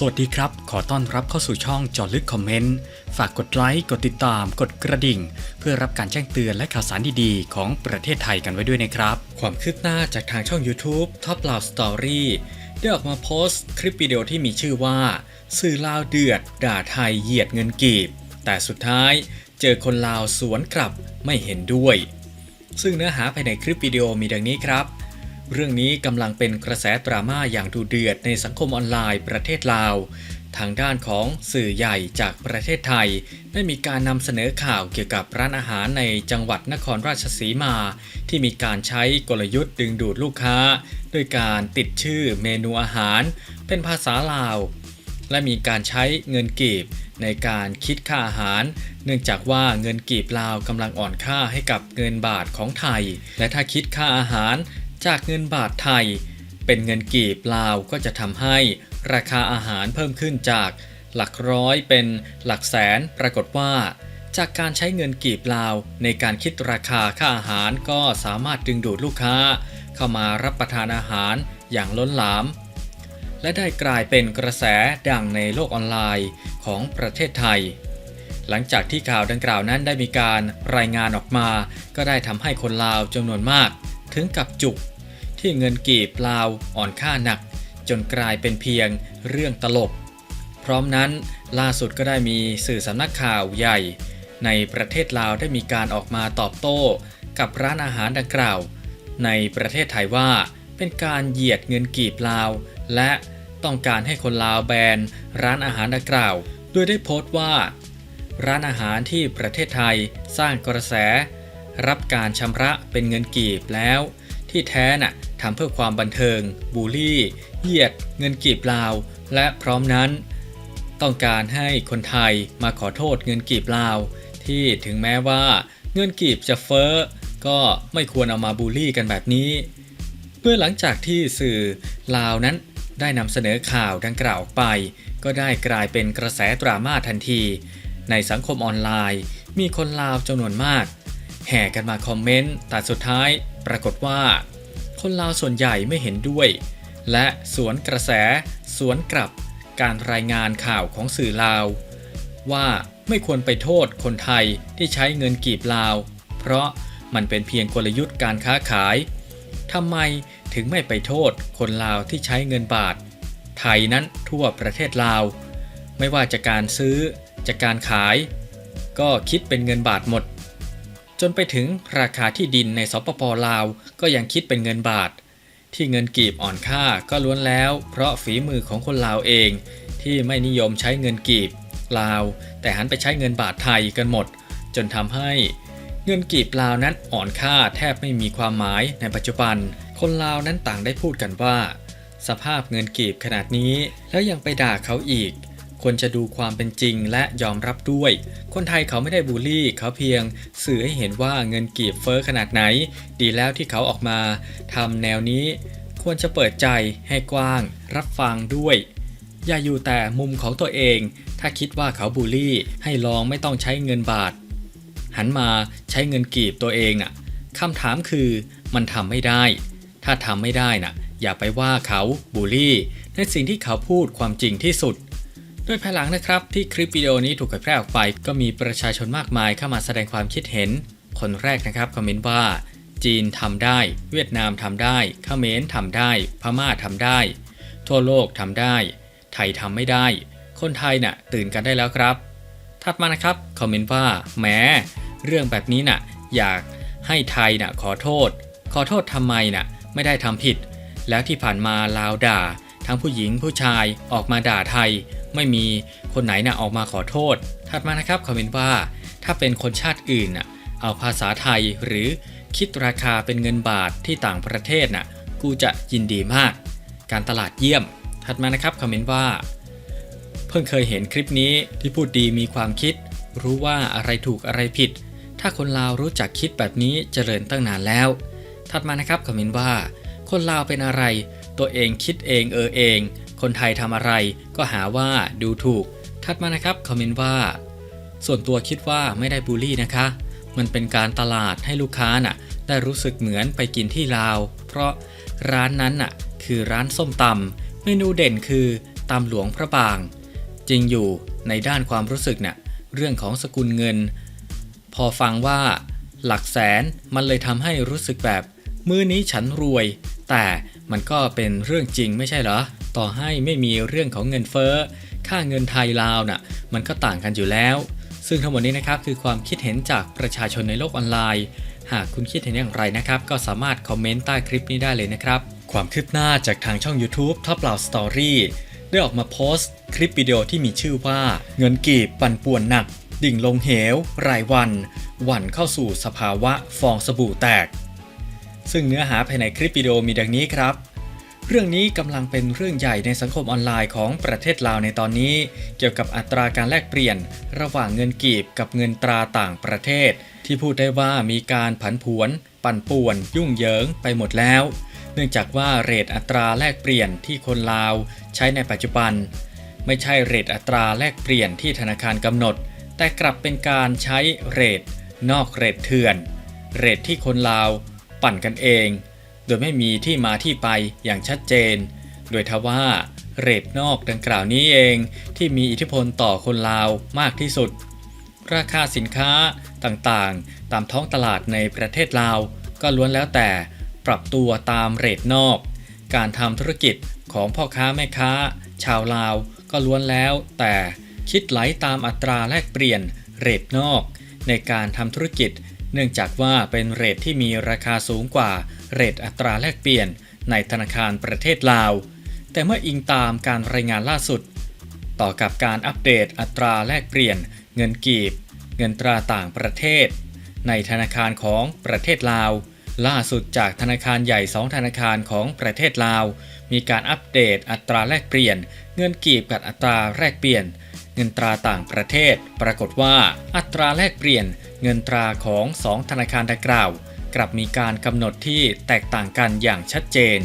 สวัสดีครับ ขอต้อนรับเข้าสู่ช่องจอลึกคอมเมนต์ ฝากกดไลค์ กดติดตาม กดกระดิ่ง เพื่อรับการแจ้งเตือนและข่าวสารดีๆ ของประเทศไทยกันไว้ด้วยนะครับ ความคืบหน้าจากทางช่อง YouTube Top Love Story ได้ออกมาโพสต์คลิปวิดีโอที่มีชื่อว่า สื่อลาวเดือด ด่าไทยเหยียดเงินกีบ แต่สุดท้ายเจอคนลาวสวนกลับไม่เห็นด้วย ซึ่งเนื้อหาภายในคลิปวิดีโอมีดังนี้ครับ เรื่องนี้กำลังเป็นกระแสดราม่าอย่างดูเดือดในสังคมออนไลน์ประเทศลาว ทางด้านของสื่อใหญ่จากประเทศไทย ได้มีการนำเสนอข่าวเกี่ยวกับร้านอาหารในจังหวัดนครราชสีมา ที่มีการใช้กลยุทธ์ดึงดูดลูกค้า ด้วยการติดชื่อเมนูอาหาร เป็นภาษาลาว และมีการใช้เงินกีบในการคิดค่าอาหาร เนื่องจากว่าเงินกีบลาวกำลังอ่อนค่าให้กับเงินบาทของไทย และถ้าคิดค่าอาหาร จากเงินบาทไทย เป็นเงินกีบลาวก็จะทำให้ราคาอาหารเพิ่มขึ้นจากหลักร้อยเป็นหลักแสนปรากฏว่า จากการใช้เงินกีบลาวในการคิดราคาค่าอาหารก็สามารถดึงดูดลูกค้า เข้ามารับประทานอาหารอย่างล้นหลาม และได้กลายเป็นกระแสดังในโลกออนไลน์ของประเทศไทย หลังจากที่ข่าวดังกล่าวนั้นได้มีการรายงานออกมา ก็ได้ทำให้คนลาวจำนวนมาก ถึงกับจุก ที่เงินกีบลาวอ่อนค่าหนัก จนกลายเป็นเพียงเรื่องตลก พร้อมนั้นล่าสุดก็ได้มีสื่อสำนักข่าวใหญ่ ในประเทศลาวได้มีการออกมาตอบโต้ กับร้านอาหารดังกล่าว ในประเทศไทยว่าเป็นการเหยียดเงินกีบลาว และต้องการให้คนลาวแบนร้านอาหารดังกล่าว โดยได้โพสต์ว่า ร้านอาหารที่ประเทศไทยสร้างกระแส รับการชำระเป็นเงินกีบแล้ว ที่แท้น่ะ ทำเพื่อความบันเทิง บูลลี่ เหยียด เงินกีบลาว และพร้อมนั้น ต้องการให้คนไทยมาขอโทษเงินกีบลาว ที่ถึงแม้ว่าเงินกีบจะเฟ้อ ก็ไม่ควรเอามาบูลลี่กันแบบนี้เมื่อหลังจากที่สื่อลาวนั้นได้นำเสนอข่าวดังกล่าวออกไป ก็ได้กลายเป็นกระแสดราม่าทันที ในสังคมออนไลน์ มีคนลาวจำนวนมาก แห่กันมาคอมเมนต์แต่สุดท้าย ปรากฏว่า คนลาวส่วนใหญ่ไม่เห็นด้วย และสวนกระแส สวนกลับการรายงานข่าวของสื่อลาว ว่าไม่ควรไปโทษคนไทยที่ใช้เงินกีบลาว เพราะมันเป็นเพียงกลยุทธ์การค้าขายทำไมถึงไม่ไปโทษคนลาวที่ใช้เงินบาท ไทยนั้นทั่วประเทศลาว ไม่ว่าจะการซื้อจากการขาย ก็คิดเป็นเงินบาทหมด จนไปถึงราคาที่ดินในสปปลาวก็ยังคิดเป็นเงินบาท ที่เงินกีบอ่อนค่าก็ล้วนแล้ว เพราะฝีมือของคนลาวเอง ที่ไม่นิยมใช้เงินกีบลาว แต่หันไปใช้เงินบาทไทยกันหมด จนทำให้เงินกีบลาวนั้นอ่อนค่าแทบไม่มีความหมายในปัจจุบัน คนลาวนั้นต่างได้พูดกันว่า สภาพเงินกีบขนาดนี้แล้วยังไปด่าเขาอีก ควรจะดูความเป็นจริงและยอมรับด้วย คนไทยเขาไม่ได้บูลลี่ เขาเพียง สื่อให้เห็นว่าเงินกีบเฟอ้อขนาดไหน ดีแล้วที่เขาออกมาทำแนวนี้ ควรจะเปิดใจให้กว้าง รับฟังด้วย อย่าอยู่แต่มุมของตัวเอง ถ้าคิดว่าเขาบูลลี่ ให้ลองไม่ต้องใช้เงินบาท หันมาใช้เงินกีบตัวเองน่ะคำถามคือมันทำไม่ได้ ถ้าทำไม่ได้น่ะอย่าไปว่าเขาบูลลี่ ในสิ่งที่เขาพูดความจริงที่สุด โดยภายหลังนะครับที่คลิปวิดีโอนี้ถูกเผยแพร่ออกไป ก็มีประชาชนมากมายเข้ามาแสดงความคิดเห็น คนแรกนะครับคอมเมนต์ว่า จีนทำได้ เวียดนามทำได้เขมรทำได้ พม่าทำได้ ทั่วโลกทำได้ ไทยทำไม่ได้ คนไทยน่ะตื่นกันได้แล้วครับ ถัดมานะครับคอมเมนต์ว่าแหมเรื่องแบบนี้น่ะอยากให้ไทยน่ะขอโทษ ขอโทษทำไมน่ะไม่ได้ทำผิด แล้วที่ผ่านมาลาวด่า ทั้งผู้หญิงผู้ชายออกมาด่าไทย ไม่มีคนไหนน่ะออกมาขอโทษ ถัดมานะครับคอมเมนต์ว่า ถ้าเป็นคนชาติอื่นน่ะเอาภาษาไทยหรือคิดราคาเป็นเงินบาทที่ต่างประเทศน่ะกูจะยินดีมาก การตลาดเยี่ยม ถัดมานะครับคอมเมนต์ว่า เพิ่งเคยเห็นคลิปนี้ที่พูดดีมีความคิด รู้ว่าอะไรถูกอะไรผิด ถ้าคนลาวรู้จักคิดแบบนี้เจริญตั้งนานแล้ว ถัดมานะครับคอมเมนต์ว่า คนลาวเป็นอะไร ตัวเองคิดเองเออเอง คนไทยทำอะไรก็หาว่าดูถูกถัดมานะครับคอมเมนต์ว่า ส่วนตัวคิดว่าไม่ได้บูลลี่นะคะ มันเป็นการตลาดให้ลูกค้าน่ะ ได้รู้สึกเหมือนไปกินที่ลาว เพราะร้านนั้นน่ะคือร้านส้มตำเมนูเด่นคือตามหลวงพระบาง จริงอยู่ในด้านความรู้สึกเนะ่ะเรื่องของสกุลเงิน พอฟังว่า หลักแสนมันเลยทำให้รู้สึกแบบ มือนี้ฉันรวย แต่มันก็เป็นเรื่องจริงไม่ใช่เหรอ ต่อให้ไม่มีเรื่องของเงินเฟ้อ ค่าเงินไทยลาวน่ะมันก็ต่างกันอยู่แล้ว ซึ่งทั้งหมดนี้นะครับคือความคิดเห็นจากประชาชนในโลกออนไลน์ หากคุณคิดเห็นอย่างไรนะครับ ก็สามารถคอมเมนต์ใต้คลิปนี้ได้เลยนะครับ ความคืบหน้าจากทางช่อง YouTube ท็อปเหล่าสตอรี่ได้ออกมาโพสต์ คลิปวิดีโอที่มีชื่อว่า เงินกีบปั่นป่วนหนัก ดิ่งลงเหว รายวัน หวันเข้าสู่สภาวะฟองสบู่แตก ซึ่งเนื้อหาภายในคลิปวิดีโอมีดังนี้ครับ เรื่องนี้กำลังเป็นเรื่องใหญ่ในสังคมออนไลน์ของประเทศลาวในตอนนี้ เกี่ยวกับอัตราการแลกเปลี่ยน ระหว่างเงินกีบกับเงินตราต่างประเทศ ที่พูดได้ว่ามีการผันผวน ปั่นป่วน ยุ่งเหยิงไปหมดแล้ว เนื่องจากว่าเรทอัตราแลกเปลี่ยนที่คนลาวใช้ในปัจจุบัน ไม่ใช่เรทอัตราแลกเปลี่ยนที่ธนาคารกำหนด แต่กลับเป็นการใช้เรทนอกเรทเถื่อน เรทที่คนลาว ปั่นกันเอง โดยไม่มีที่มาที่ไปอย่างชัดเจน โดยทว่าเรทนอกดังกล่าวนี้เองที่มีอิทธิพลต่อคนลาวมากที่สุด ราคาสินค้าต่างๆ ตามท้องตลาดในประเทศลาว ก็ล้วนแล้วแต่ปรับตัวตามเรทนอก การทำธุรกิจของพ่อค้าแม่ค้า ชาวลาวก็ล้วนแล้วแต่คิดไหลตามอัตราแลกเปลี่ยนเรทนอก ในการทำธุรกิจ เนื่องจากว่าเป็นเรทที่มีราคาสูงกว่า เรทอัตราแลกเปลี่ยนในธนาคารประเทศลาว แต่เมื่ออิงตามการรายงานล่าสุด ต่อกับการอัปเดตอัตราแลกเปลี่ยน เงินกีบ เงินตราต่างประเทศ ในธนาคารของประเทศลาว ล่าสุดจากธนาคารใหญ่2ธนาคารของประเทศลาว มีการอัปเดตอัตราแลกเปลี่ยน เงินกีบกับอัตราแลกเปลี่ยน เงินตราต่างประเทศ ปรากฏว่าอัตราแลกเปลี่ยน เงินตราของ 2 ธนาคารดังกล่าว กลับมีการกำหนดที่แตกต่างกันอย่างชัดเจน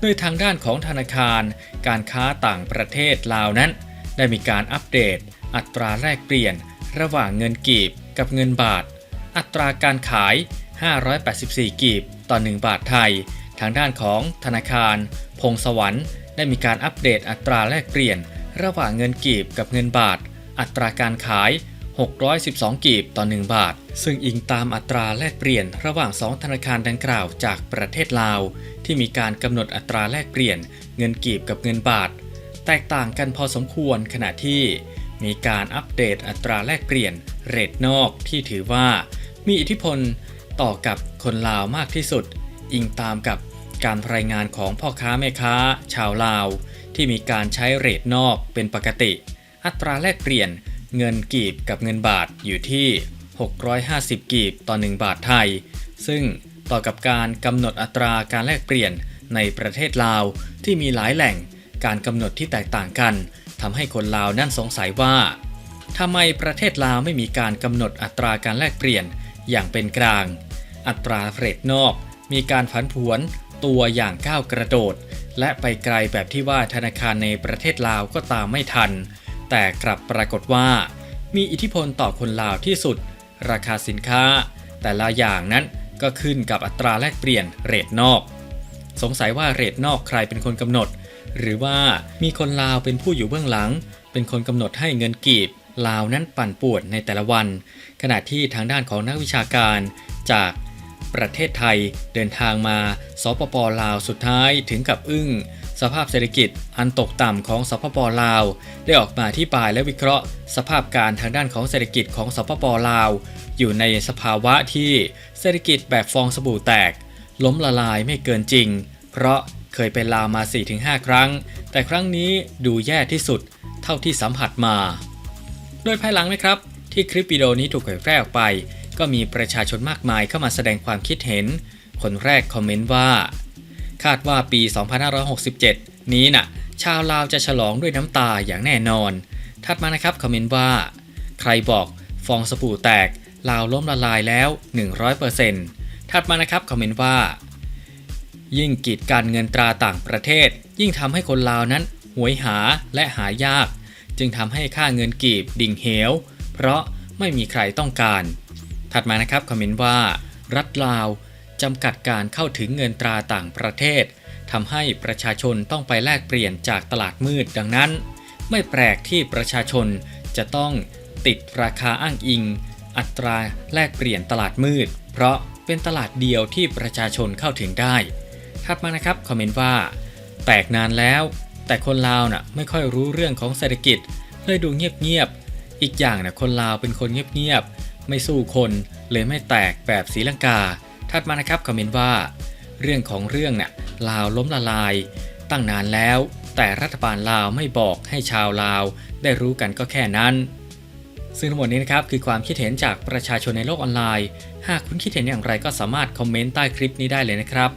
โดยทางด้านของธนาคาร การค้าต่างประเทศลาวนั้น ได้มีการอัปเดต อัตราแลกเปลี่ยน ระหว่างเงินกีบกับเงินบาท อัตราการขาย 584 กีบต่อ 1 บาทไทย ทางด้านของธนาคาร พงสวรรค์ ได้มีการอัปเดตอัตราแลกเปลี่ยน ระหว่างเงินกีบกับเงินบาท อัตราการขาย 612 กีบต่อ 1 บาท ซึ่งอิงตามอัตราแลกเปลี่ยนระหว่าง 2 ธนาคารดังกล่าวจากประเทศลาว ที่มีการกำหนดอัตราแลกเปลี่ยนเงินกีบกับเงินบาท แตกต่างกันพอสมควรขณะที่ มีการอัปเดตอัตราแลกเปลี่ยนเรทนอกที่ถือว่า มีอิทธิพลต่อกับคนลาวมากที่สุด อิงตามกับการรายงานของพ่อค้าแม่ค้า ชาวลาว ที่มีการใช้เรทนอกเป็นปกติ อัตราแลกเปลี่ยน เงินกีบกับเงินบาทอยู่ที่ 650 กีบต่อ 1 บาทไทย ซึ่งต่อกับการกำหนดอัตราการแลกเปลี่ยนในประเทศลาวที่มีหลายแหล่งการกำหนดที่แตกต่างกันทำให้คนลาวนั่นสงสัยว่าทำไมประเทศลาวไม่มีการกำหนดอัตราการแลกเปลี่ยนอย่างเป็นกลาง อัตราเรทนอก มีการผันผวนตัวอย่างก้าวกระโดด และไปไกลแบบที่ว่าธนาคารในประเทศลาวก็ตามไม่ทัน แต่กลับปรากฏว่า มีอิทธิพลต่อคนลาวที่สุด ราคาสินค้า แต่ละอย่างนั้นก็ขึ้นกับอัตราแลกเปลี่ยนเรทนอก สงสัยว่าเรทนอกใครเป็นคนกำหนด หรือว่ามีคนลาวเป็นผู้อยู่เบื้องหลัง เป็นคนกำหนดให้เงินกีบลาวนั้นปั่นป่วนในแต่ละวัน ขณะที่ทางด้านของนักวิชาการจาก ประเทศไทยเดินทางมาสปปลาวสุดท้ายถึงกับอึ้ง สภาพเศรษฐกิจอันตกต่ำของสปปลาว ได้ออกมาที่ปลายและวิเคราะห์ สภาพการทางด้านของเศรษฐกิจของสปปลาว อยู่ในสภาวะที่เศรษฐกิจแบบฟองสบู่แตก ล้มละลายไม่เกินจริง เพราะเคยเป็นลาวมา 4-5 ครั้ง แต่ครั้งนี้ดูแย่ที่สุดเท่าที่สัมผัสมา โดยภายหลังนะครับที่คลิปวิดีโอนี้ถูกเผยแพร่ออกไป ก็มีประชาชนมากมายเข้ามาแสดงความคิดเห็น คนแรกคอมเมนต์ว่า คาดว่าปี 2567 นี้น่ะ ชาวลาวจะฉลองด้วยน้ำตาอย่างแน่นอน ถัดมานะครับคอมเมนต์ว่า ใครบอกฟองสบู่แตก ลาวล้มละลายแล้ว 100%ถัดมานะครับคอมเมนต์ว่า ยิ่งกีดการเงินตราต่างประเทศ ยิ่งทำให้คนลาวนั้นหวยหาและหายาก จึงทำให้ค่าเงินกีบดิ่งเหว เพราะไม่มีใครต้องการ ถัดมานะครับคอมเมนต์ว่า รัฐลาวจำกัดการเข้าถึงเงินตราต่างประเทศทำให้ประชาชนต้องไปแลกเปลี่ยนจากตลาดมืดดังนั้น ไม่แปลกที่ประชาชนจะต้องติดราคาอ้างอิง อัตราแลกเปลี่ยนตลาดมืด เพราะเป็นตลาดเดียวที่ประชาชนเข้าถึงได้ถัดมานะครับคอมเมนต์ว่า แตกนานแล้ว แต่คนลาวน่ะไม่ค่อยรู้เรื่องของเศรษฐกิจเลยดูเงียบๆอีกอย่างน่ะคนลาวเป็นคนเงียบๆ ไม่สู้คนเลยไม่แตกแบบศรีลังกา ถัดมานะครับคอมเมนต์ว่า เรื่องของเรื่องน่ะลาวล้มละลาย ตั้งนานแล้ว แต่รัฐบาลลาวไม่บอกให้ชาวลาว ได้รู้กันก็แค่นั้น ซึ่งทั้งหมดนี้นะครับคือความคิดเห็นจากประชาชนในโลกออนไลน์ หากคุณคิดเห็นอย่างไรก็สามารถคอมเมนต์ใต้คลิปนี้ได้เลยนะครับ